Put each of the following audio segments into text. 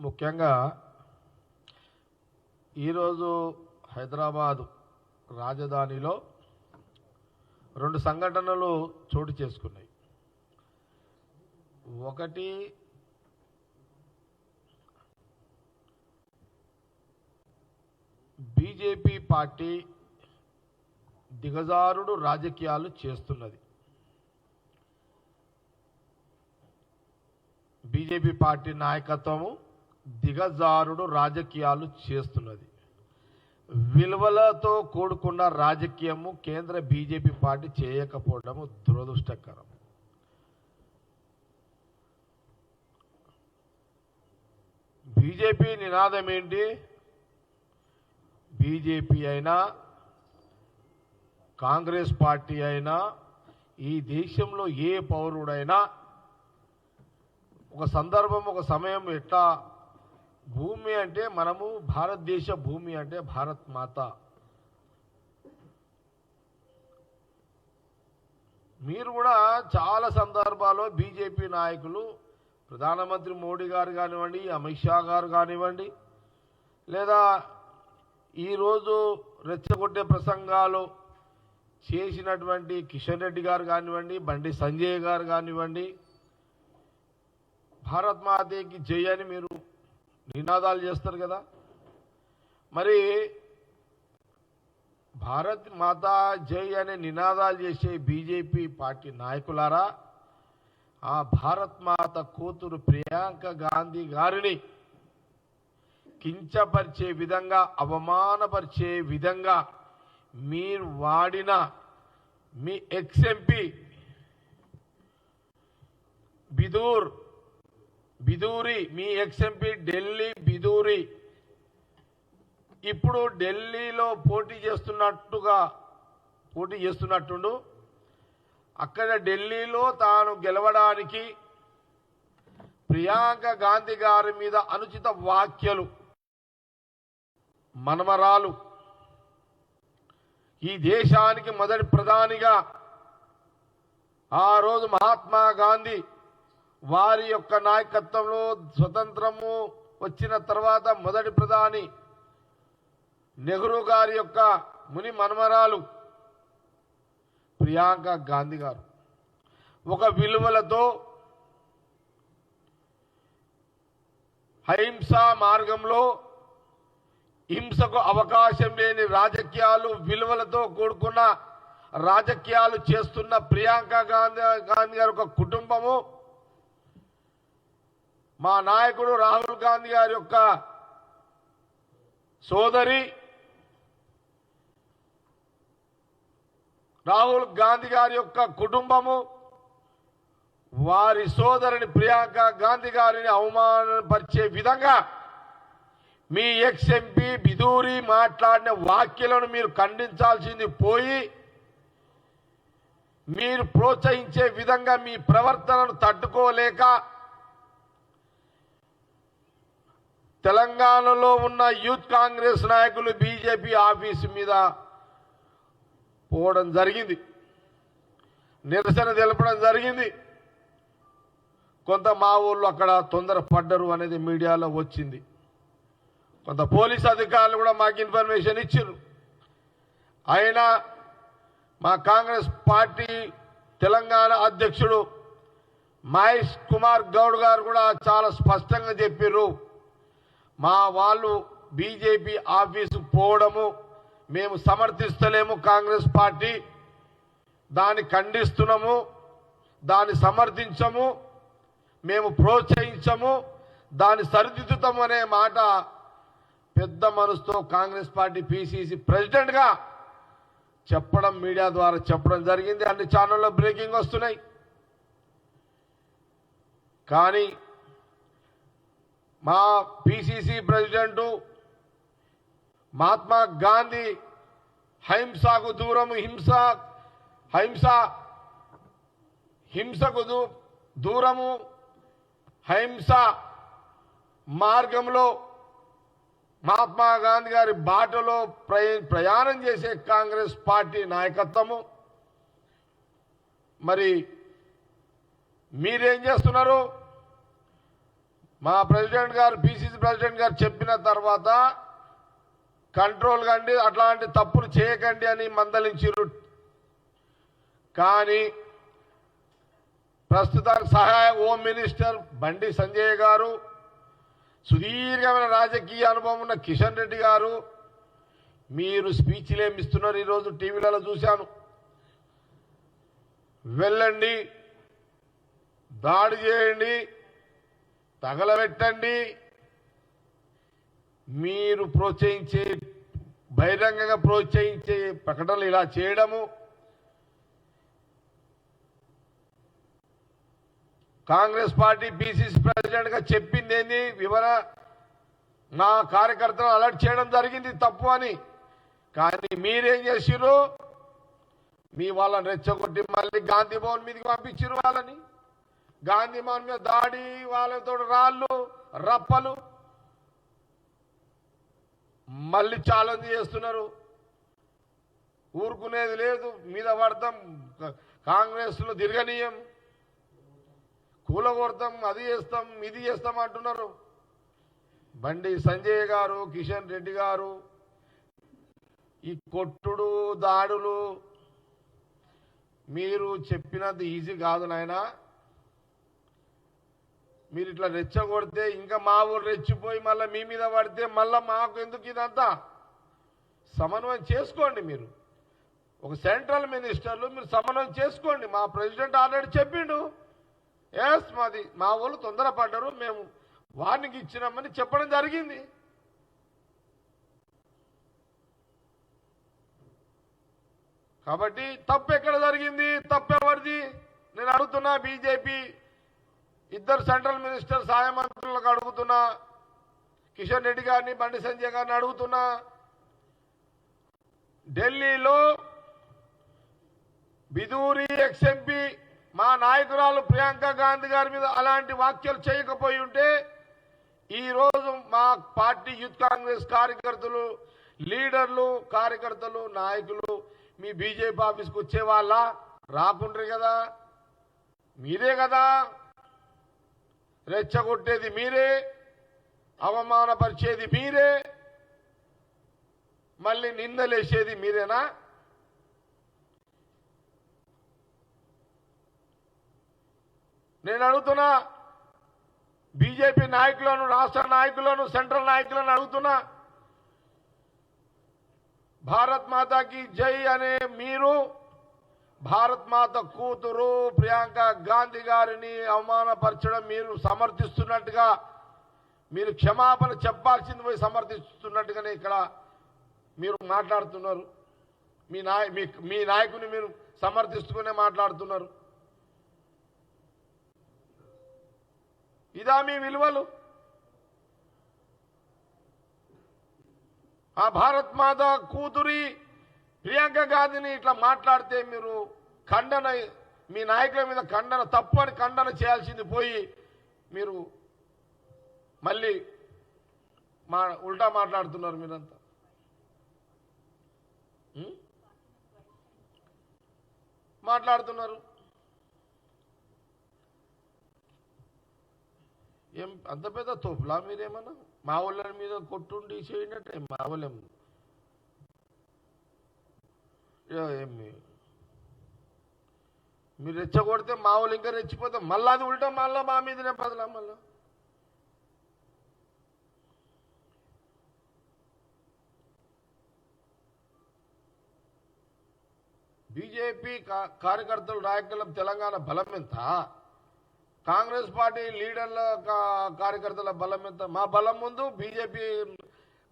ముఖ్యంగా ఈరోజు హైదరాబాదు రాజధానిలో రెండు సంఘటనలు చోటు చేసుకున్నాయి. ఒకటి బీజేపీ పార్టీ దిగజారుడు రాజకీయాలు చేస్తున్నది. బీజేపీ పార్టీ నాయకత్వము దిగజారుడు రాజకీయాలు చేస్తున్నది. విలువలతో కూడుకున్న రాజకీయము కేంద్ర బీజేపీ పార్టీ చేయకపోవడము దురదృష్టకరం. బీజేపీ నినాదం ఏంటి బీజేపీ అయినా కాంగ్రెస్ పార్టీ అయినా ఈ దేశంలో ఏ పౌరుడైనా ఒక సందర్భం ఒక సమయం ఎట్లా భూమి అంటే మనము భారతదేశ భూమి అంటే భారత్ మాత. మీరు కూడా చాలా సందర్భాల్లో బీజేపీ నాయకులు ప్రధానమంత్రి మోడీ గారు కానివ్వండి అమిత్ షా గారు కానివ్వండి లేదా ఈరోజు రెచ్చగొట్టే ప్రసంగాలు చేసినటువంటి కిషన్ రెడ్డి గారు కానివ్వండి బండి సంజయ్ గారు కానివ్వండి భారత్ మాతకి జై అని మీరు నినాదాలు చేస్తారు కదా. మరి భారత్ మాతా జై అనే నినాదాలు చేసే బీజేపీ పార్టీ నాయకులారా ఆ భారత్ మాత కూతురు ప్రియాంక గాంధీ గారిని కించపరిచే విధంగా అవమానపరిచే విధంగా మీరు వాడిన మీ ఎక్స్ఎంపీ బిదూర్ బిదూరి మీ ఎక్స్ఎంపీ ఢిల్లీ బిదూరి. ఇప్పుడు ఢిల్లీలో పోటీ చేస్తున్నట్టుగా పోటీ చేస్తున్నట్టుండు. అక్కడ ఢిల్లీలో తాను గెలవడానికి ప్రియాంక గాంధీ గారి మీద అనుచిత వ్యాఖ్యలు మనమరాలు. ఈ దేశానికి మొదటి ప్రధానిగా ఆ రోజు మహాత్మా గాంధీ వారి యొక్క నాయకత్వంలో స్వతంత్రము వచ్చిన తర్వాత మొదటి ప్రధాని నెహ్రూ గారి యొక్క ముని మనమరాలు ప్రియాంక గాంధీ గారు. ఒక విలువలతో అహింసా మార్గంలో హింసకు అవకాశం లేని రాజకీయాలు విలువలతో కూడుకున్న రాజకీయాలు చేస్తున్న ప్రియాంక గాంధీ గాంధీ గారి ఒక కుటుంబము మా నాయకుడు రాహుల్ గాంధీ గారి యొక్క సోదరి రాహుల్ గాంధీ గారి యొక్క కుటుంబము వారి సోదరుని ప్రియాంక గాంధీ గారిని అవమానపరిచే విధంగా మీ ఎక్స్ ఎంపీ బిదూరి మాట్లాడిన వ్యాఖ్యలను మీరు ఖండించాల్సింది పోయి మీరు ప్రోత్సహించే విధంగా మీ ప్రవర్తనను తట్టుకోలేక తెలంగాణలో ఉన్న యూత్ కాంగ్రెస్ నాయకులు బీజేపీ ఆఫీసు మీద పోవడం జరిగింది. నిరసన తెలపడం జరిగింది. కొంత మా ఊళ్ళో అక్కడ తొందర పడ్డరు అనేది మీడియాలో వచ్చింది. కొంత పోలీస్ అధికారులు కూడా మాకు ఇన్ఫర్మేషన్ ఇచ్చారు అయినా మా కాంగ్రెస్ పార్టీ తెలంగాణ అధ్యక్షుడు మహేష్ కుమార్ గౌడ్ గారు కూడా చాలా స్పష్టంగా చెప్పారు మా వాళ్ళు బీజేపీ ఆఫీసు పోవడము మేము సమర్థిస్తలేము కాంగ్రెస్ పార్టీ. దాన్ని ఖండిస్తున్నాము దాన్ని సమర్థించము మేము ప్రోత్సహించము దాన్ని సరిదిద్దుతాము అనే మాట పెద్ద మనసుతో కాంగ్రెస్ పార్టీ పిసిసి ప్రెసిడెంట్గా చెప్పడం మీడియా ద్వారా చెప్పడం జరిగింది. అన్ని ఛానల్లో బ్రేకింగ్ వస్తున్నాయి. కానీ మా పిసిసి ప్రెసిడెంటు మహాత్మా గాంధీ హింసకు దూరం హింస హింస హింసకు దూ- దూరము హింస మార్గంలో మహాత్మా గాంధీ గారి బాటలో ప్రయ- ప్రయాణం చేసే కాంగ్రెస్ పార్టీ నాయకత్వము. మరి మీరేం చేస్తున్నారు? మా ప్రెసిడెంట్ గారు బీసీసీ ప్రెసిడెంట్ గారు చెప్పిన తర్వాత కంట్రోల్ కండి అట్లాంటి తప్పులు చేయకండి అని మందలించారు కానీ ప్రస్తుతానికి సహాయ హోమ్ మినిస్టర్ బండి సంజయ్ గారు సుదీర్ఘమైన రాజకీయ అనుభవం ఉన్న కిషన్ రెడ్డి గారు మీరు స్పీచ్లు ఏమి ఇస్తున్నారు ఈరోజు టీవీలలో చూశాను. వెళ్ళండి దాడి చేయండి తగలబెట్టండి. మీరు ప్రోత్సహించే బహిరంగంగా ప్రోత్సహించే ప్రకటనలు ఇలా చేయడము. కాంగ్రెస్ పార్టీ పిసిసి ప్రెసిడెంట్గా చెప్పింది ఏంది వివర నా కార్యకర్తలు అలర్ట్ చేయడం జరిగింది తప్పు అని. కానీ మీరేం చేసిర్రు? మీ వాళ్ళని రెచ్చగొట్టి మళ్ళీ గాంధీ భవన్ మీదకి పంపించారు వాళ్ళని. గాంధీ భవన్ మీద దాడి వాళ్ళతో రాళ్ళు రప్పలు. మళ్ళీ ఛాలెంజ్ చేస్తున్నారు. ఊరుకునేది లేదు మీద పడతాం కాంగ్రెస్లో తిరగనీయం. కూలగొడతాం అది చేస్తాం ఇది చేస్తాం అంటున్నారు. బండి సంజయ్ గారు కిషన్ రెడ్డి గారు ఈ కొట్టుడు దాడులు మీరు చెప్పినంత ఈజీ కాదు నాయనా. మీరు ఇట్లా రెచ్చగొడితే ఇంకా మా ఊరు రెచ్చిపోయి మళ్ళీ మీ మీద పడితే మళ్ళీ మాకు ఎందుకు ఇదంతా? సమన్వయం చేసుకోండి మీరు. ఒక సెంట్రల్ మినిస్టర్లు మీరు సమన్వయం చేసుకోండి. మా ప్రెసిడెంట్ ఆల్రెడీ చెప్పిండు. ఎస్ మాది మా వాళ్ళు తొందరపడ్డారు. మేము వార్నింగ్ ఇచ్చినామని చెప్పడం జరిగింది. కాబట్టి తప్పు ఎక్కడ జరిగింది? తప్పు ఎవరిది? నేను అడుగుతున్నా బీజేపీ ఇద్దరు సెంట్రల్ మినిస్టర్ సహాయ మంత్రులకు అడుగుతున్నా కిషన్ రెడ్డి గారిని బండి సంజయ్ గారిని అడుగుతున్నా. ఢిల్లీలో బిదూరి ఎక్స్ఎంపీ మా నాయకురాలు ప్రియాంక గాంధీ గారి మీద అలాంటి వ్యాఖ్యలు చేయకపోయి ఉంటే ఈరోజు మా పార్టీ యూత్ కాంగ్రెస్ కార్యకర్తలు లీడర్లు కార్యకర్తలు నాయకులు మీ బీజేపీ ఆఫీస్కి వచ్చే వాళ్ళ రాకుండ్రు కదా. మీరే కదా. రెచ్చగొట్టేది మీరే అవమానపరిచేది మీరే మళ్ళీ నిందలేసేది మీరేనా? నేను అడుగుతున్నా బీజేపీ నాయకులను రాష్ట్ర నాయకులను సెంట్రల్ నాయకులను అడుగుతున్నా భారత్ మాతాకి జై అనే మీరు భారత్ మాత కూతురు ప్రియాంక గాంధీ గారిని అవమానపరచడం మీరు సమర్థిస్తున్నట్టుగా మీరు క్షమాపణ చెప్పాల్సింది పోయి సమర్థిస్తున్నట్టుగానే ఇక్కడ మీరు మాట్లాడుతున్నారు. మీ నాయ మీ- మీ నాయకుని మీరు సమర్థిస్తూనే మాట్లాడుతున్నారు. ఇదా మీ విలువలు? ఆ భారత్ మాత కూతురి ప్రియాంక గాంధీని ఇట్లా మాట్లాడితే మీరు ఖండన మీ నాయకుల మీద ఖండన తప్పని ఖండన చేయాల్సింది పోయి మీరు మళ్ళీ మా ఉల్టా మాట్లాడుతున్నారు మీరంతా. మాట్లాడుతున్నారు. ఏం అంత పెద్ద తోపులా మీరేమన్నా? మా వాళ్ళ మీద కొట్టుండి చేయనట్టే మా వాళ్ళేమో ఏమి? మీరు రెచ్చగొడితే మా వాళ్ళు ఇంకా రెచ్చిపోతే మళ్ళా అది ఉల్టా మళ్ళా మా మీదనే బదలా మళ్ళా. బీజేపీ కా- కార్యకర్తలు నాయకులు తెలంగాణ బలం ఎంత? కాంగ్రెస్ పార్టీ లీడర్ల కా- కార్యకర్తల బలం ఎంత? మా బలం ముందు బీజేపీ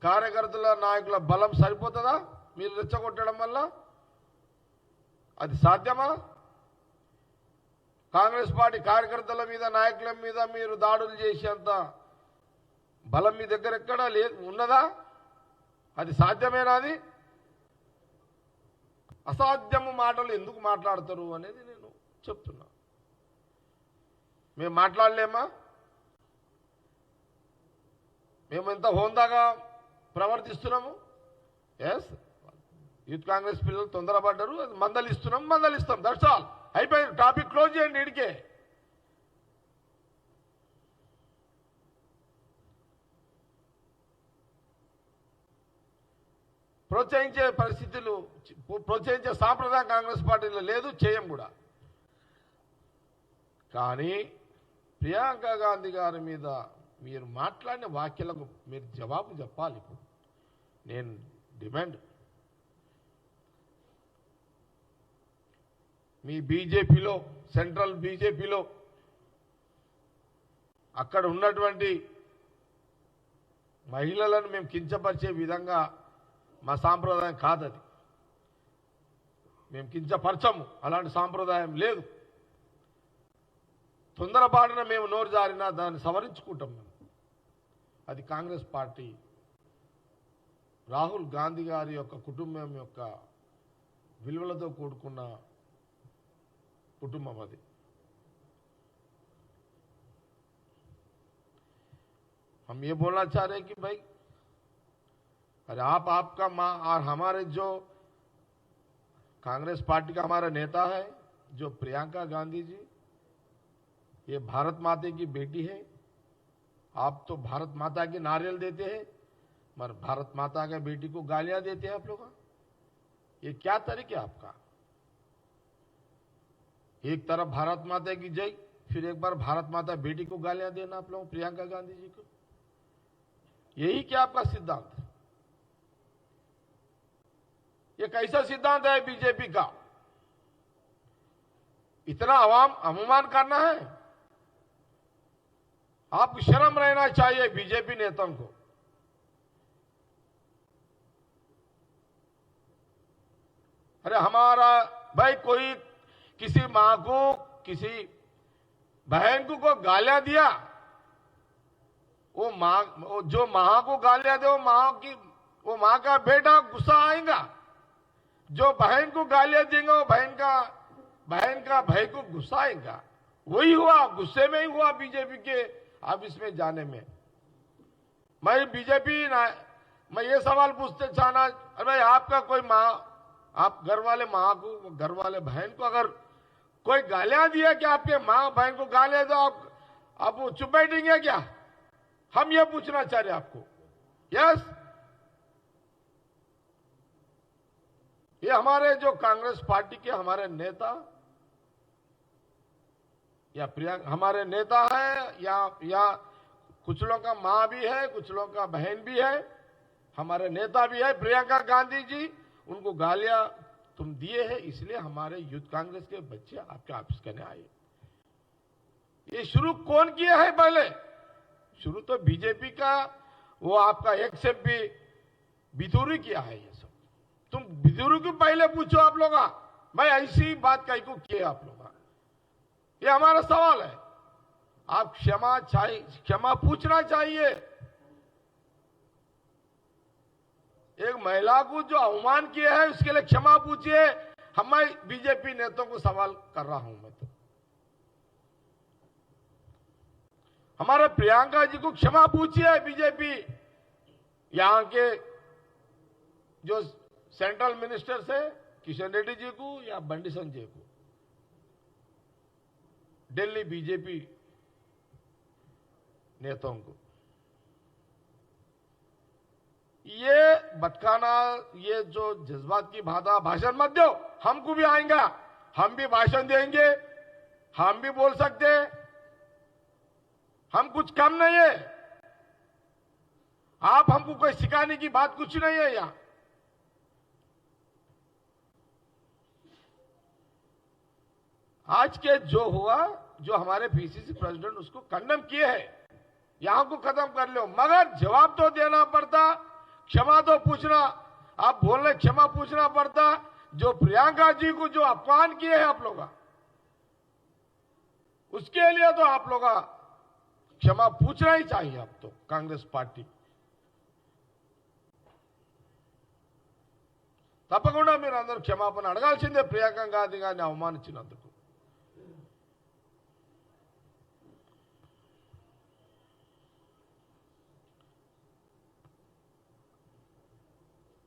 కార్యకర్తల నాయకుల బలం సరిపోతుందా? మీరు రెచ్చగొట్టడం వల్ల? అది సాధ్యమా? కాంగ్రెస్ పార్టీ కార్యకర్తల మీద నాయకుల మీద మీరు దాడులు చేసేంత బలం మీ దగ్గర ఎక్కడా లేదు ఉన్నదా? అది సాధ్యమేనా అది? అసాధ్యము మాటలు ఎందుకు మాట్లాడతారు అనేది నేను చెప్తున్నా. మేము మాట్లాడలేమా? మేము ఎంత హోందాగా ప్రవర్తిస్తున్నాము? ఎస్ యూత్ కాంగ్రెస్ పిల్లలు తొందరపడ్డారు మందలు ఇస్తున్నాం మందలు ఇస్తాం దట్స్ ఆల్ అయిపోయింది. టాపిక్ క్లోజ్ చేయండి ఇడికే. ప్రోత్సహించే పరిస్థితులు ప్రోత్సహించే సాంప్రదాయం కాంగ్రెస్ పార్టీలో లేదు చేయం కూడా. కానీ ప్రియాంక గాంధీ గారి మీద మీరు మాట్లాడిన వాక్యలకు మీరు జవాబు చెప్పాలి ఇప్పుడు. నేను డిమాండ్ మీ బీజేపీలో సెంట్రల్ బీజేపీలో అక్కడ ఉన్నటువంటి మహిళలను మేము కించపరిచే విధంగా మా సాంప్రదాయం కాదది. మేము కించపరచము అలాంటి సాంప్రదాయం లేదు. తొందరపాటున మేము నోరు జారినా దాన్ని సవరించుకుంటాం మేము. అది కాంగ్రెస్ పార్టీ. రాహుల్ గాంధీ గారి యొక్క కుటుంబం యొక్క విలువలతో కూడుకున్న కుటుంబం అది हम ये बोलना चाह रहे हैं कि भाई अरे आप आपका माँ और हमारे जो कांग्रेस पार्टी का हमारा नेता है जो प्रियंका गांधी जी ये भारत माता की बेटी है आप तो भारत माता की नारियल देते हैं मगर भारत माता के बेटी को गालियां देते हैं आप लोग ये क्या तरीका है आपका एक तरफ़ भारत माता की जय, फिर एक बार भारत माता बेटी को गालियाँ देना आप लोग, प्रियंका गांधी जी को। यही क्या आपका सिद्धांत है? ये कैसा सिद्धांत है बीजेपी का? इतना आवाम अवमान करना है? आपको शर्म रहना चाहिए बीजेपी नेताओं को। अरे हमारा भाई कोई किसी माँ को, किसी बहन को को गालियाँ दिया, वो माँ, वो जो माँ को गालियाँ दे, वो माँ की, वो माँ का बेटा गुस्सा आएगा। जो बहन को गालियाँ देंगे, वो बहन का बहन का भाई को गुस्सा आएगा। वही हुआ, गुस्से में ही हुआ बीजेपी के, अब इसमें जाने में। मैं बीजेपी ना, मैं ये सवाल पूछते चाहना, अरे भाई, आपका कोई माँ, आप घर वाले माँ को, घर वाले बहन को अगर कोई गालियाँ दिया कि आपके माँ बहन को गालियाँ दो, आप आप चुप बैठेंगे क्या? हम ये पूछना चाह रहे हैं आपको। यस ये हमारे जो कांग्रेस पार्टी के हमारे नेता या प्रियंका हमारे नेता है, या या कुछ लोगों का माँ भी है, कुछ लोगों का बहन भी है, हमारे नेता भी है, प्रियंका गांधी जी, उनको गालियाँ तुम दिए हैं, इसलिए हमारे यूथ कांग्रेस के बच्चे आपके ऑफ़िस करने आए। ये शुरू कौन किया है पहले? शुरू तो बीजेपी का, वो आपका एक से भी बिदूरी किया है ये सब। तुम बिदूरी को पहले पूछो आप लोग। मैं ऐसी बात कहीं को किए आप लोग। ये हमारा सवाल है। आप क्षमा चाहिए क्षमा पूछना चाहिए। एक महिला को जो अवमान किया है, उसके लिए क्षमा पूछिए। हम मैं बीजेपी नेताओं को सवाल कर रहा हूँ मैं तो। हमारे प्रियंका जी को क्षमा पूछिए बीजेपी। यहाँ के जो सेंट्रल मिनिस्टर से किशन रेड्डी जी को या बंडी संजय को। दिल्ली बीजेपी नेताओं को। ये भटकाना ये जो जज्बात की भाषा भाषण मत दो, हमको भी आएगा। हम भी भाषण देंगे, हम भी बोल सकते। हम कुछ कम नहीं है। आप हमको कोई सिखाने की बात कुछ नहीं है यहाँ। आज के जो हुआ, जो हमारे पीसीसी प्रेसिडेंट उसको कंडम किए हैं, यहाँ को खत्म कर लो। मगर जवाब तो देना पड़ता। क्षमा तो पूछना आप बोलने क्षमा पूछना पड़ता जो प्रियंका जी को जो अपमान किए हैं आप लोग उसके लिए तो आप लोग क्षमा पूछना ही चाहिए अब तो कांग्रेस पार्टी తప్పకుండా మీరు అందరూ క్షమాపణ అడగాల్సిందే ప్రియాంక గాంధీ గారిని అవమానించినందుకు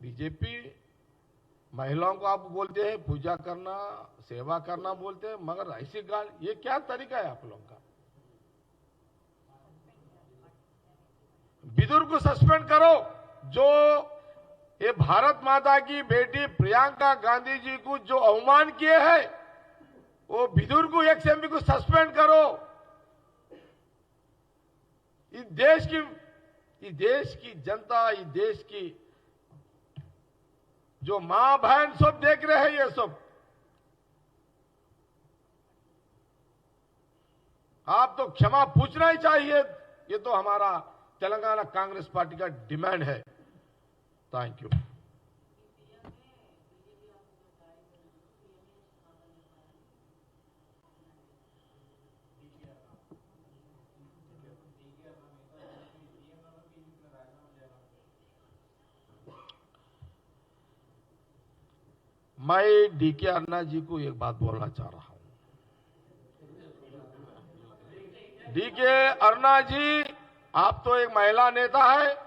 बीजेपी महिलाओं को आप बोलते हैं, पूजा करना, सेवा करना बोलते हैं, मगर ऐसी गाल, ये क्या तरीका है आप लोगों का? बिदुर को सस्पेंड करो, जो ये भारत माता की बेटी प्रियंका गांधी जी को जो अवमान किए हैं, वो विदुर को एक को सस्पेंड करो। इस देश की, इस देश की जनता, इस देश की जो माँ बहन सब देख रहे हैं ये सब। आप तो क्षमा पूछना ही चाहिए। ये तो हमारा तेलंगाना कांग्रेस पार्टी का डिमांड है। थैंक यू मैं डीके अन्ना जी को एक बात बोलना चाह रहा हूँ। डीके अन्ना जी, आप तो एक महिला नेता है।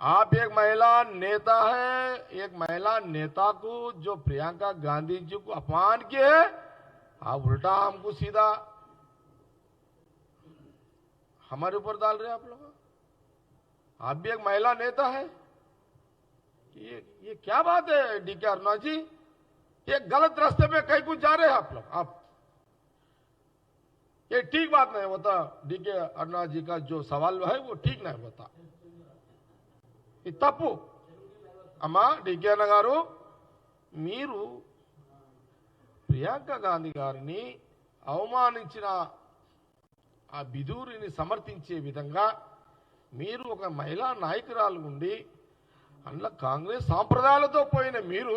आप एक महिला नेता है, एक महिला नेता को जो प्रियंका गांधी जी को अपमान किए आप उल्टा हमको सीधा हमारे ऊपर डाल रहे हैं आप लोग। आप भी एक महिला नेता है। ये ये क्या बात है डीके अरुणा जी ये गलत रास्ते पे कहीं कुछ जा रहे हैं आप लोग आप ये ठीक बात नहीं होता डीके अरुणा जी का जो सवाल है वो ठीक नहीं होता ఇది తప్పు అమ్మా డికే అన్న గారు మీరు ప్రియాంక గాంధీ గారిని అవమానించిన ఆ బిదూరిని సమర్థించే విధంగా మీరు ఒక మహిళా నాయకురాలు ఉండి అందులో కాంగ్రెస్ సాంప్రదాయాలతో పోయిన మీరు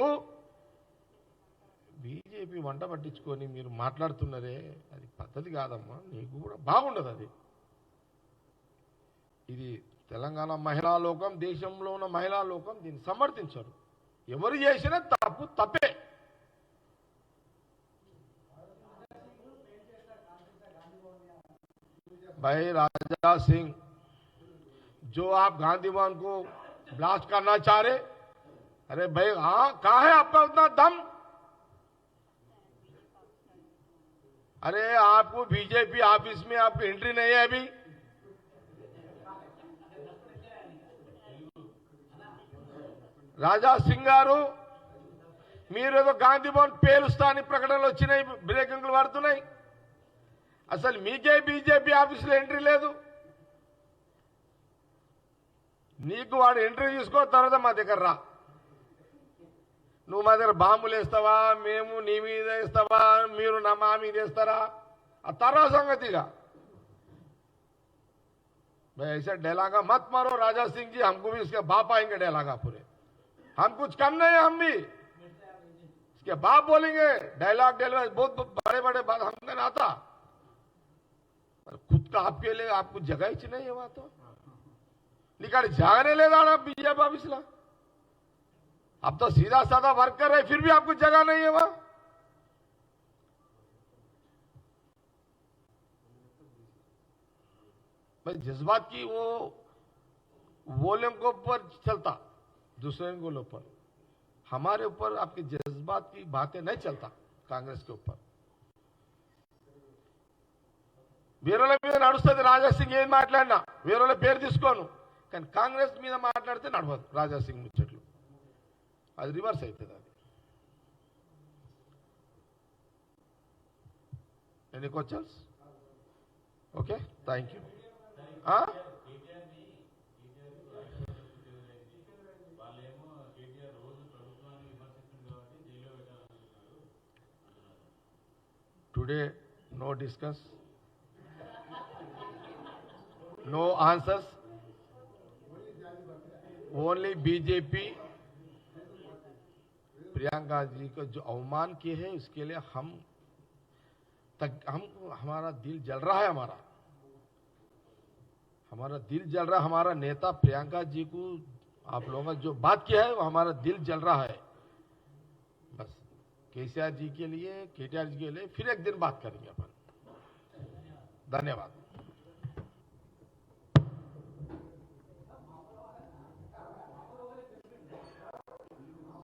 బీజేపీ వంట పట్టించుకొని మీరు మాట్లాడుతున్నారే అది పద్ధతి కాదమ్మా నీకు కూడా బాగుండదు అది ఇది తెలంగాణ మహిళా లోకం దేశంలో ఉన్న మహిళా లోకం దీన్ని సమర్థించరు ఎవరు చేసినా తప్పు తప్పే भाई राजा सिंह जो आप गांधी भवन को ब्लास्ट करना चाह रहे अरे भाई हाँ कहा है आपका उतना दम अरे आपको बीजेपी ऑफिस में आपकी एंट्री नहीं है अभी రాజా సింగ్ గారు మీరేదో గాంధీ భవన్ పేలుస్తా అని ప్రకటనలు వచ్చినాయి బ్రేకింగ్లు పడుతున్నాయి అసలు మీకే బీజేపీ ఆఫీసులో ఎంట్రీ లేదు నీకు వాడు ఎంట్రీ తీసుకో తర్వాత మా దగ్గర రా నువ్వు మా దగ్గర బాంబులు వేస్తావా మేము నీ మీద వేస్తావా మీరు నా మా మీద వేస్తారా ఆ తర్వాత సంగతిగా भाई ऐसे डेलागा मत मारो राजा सिंह जी हमको भी इसके बाप आएंगे डेलागा पूरे हम कुछ कम नहीं है हम भी इसके बाप बोलेंगे डायलॉग डेलॉग बहुत बड़े बड़े बात हमको ना आता पर खुद का आपके लिए आपको जगह ही नहीं है वहां तो निकाल जागने ले जाना बीजेपी ऑफिसला अब तो सीधा साधा वर्कर है फिर भी आपको जगह नहीं है वहां भाई जज्बात की वो वॉल्यूम के ऊपर चलता दूसरे को ऊपर हमारे ऊपर आपके जज्बात की बातें नहीं चलता కాంగ్రెస్ కి ऊपर వేరేల మీద నడుస్తుంది రాజాసింగ్ ఏం మాట్లాడినా వేరేల పేరు తీసుకోను కానీ కాంగ్రెస్ మీద మాట్లాడితే నడవదు రాజాసింగ్ ముచ్చట్లు అది రివర్స్ అవుతుంది అది any questions okay thank you today no discuss no answers only BJP Priyanka ji को जो अवमान किए हैं, उसके लिए हम तक, हम, हमारा दिल जल रहा है हमारा। हमारा दिल जल रहा है, हमारा नेता प्रियंका जी को, आप लोगों ने जो बात किया है, वो हमारा दिल जल रहा है। बस, केसीआर जी के लिए, केटीआर जी के लिए फिर एक दिन बात करेंगे अपन। धन्यवाद।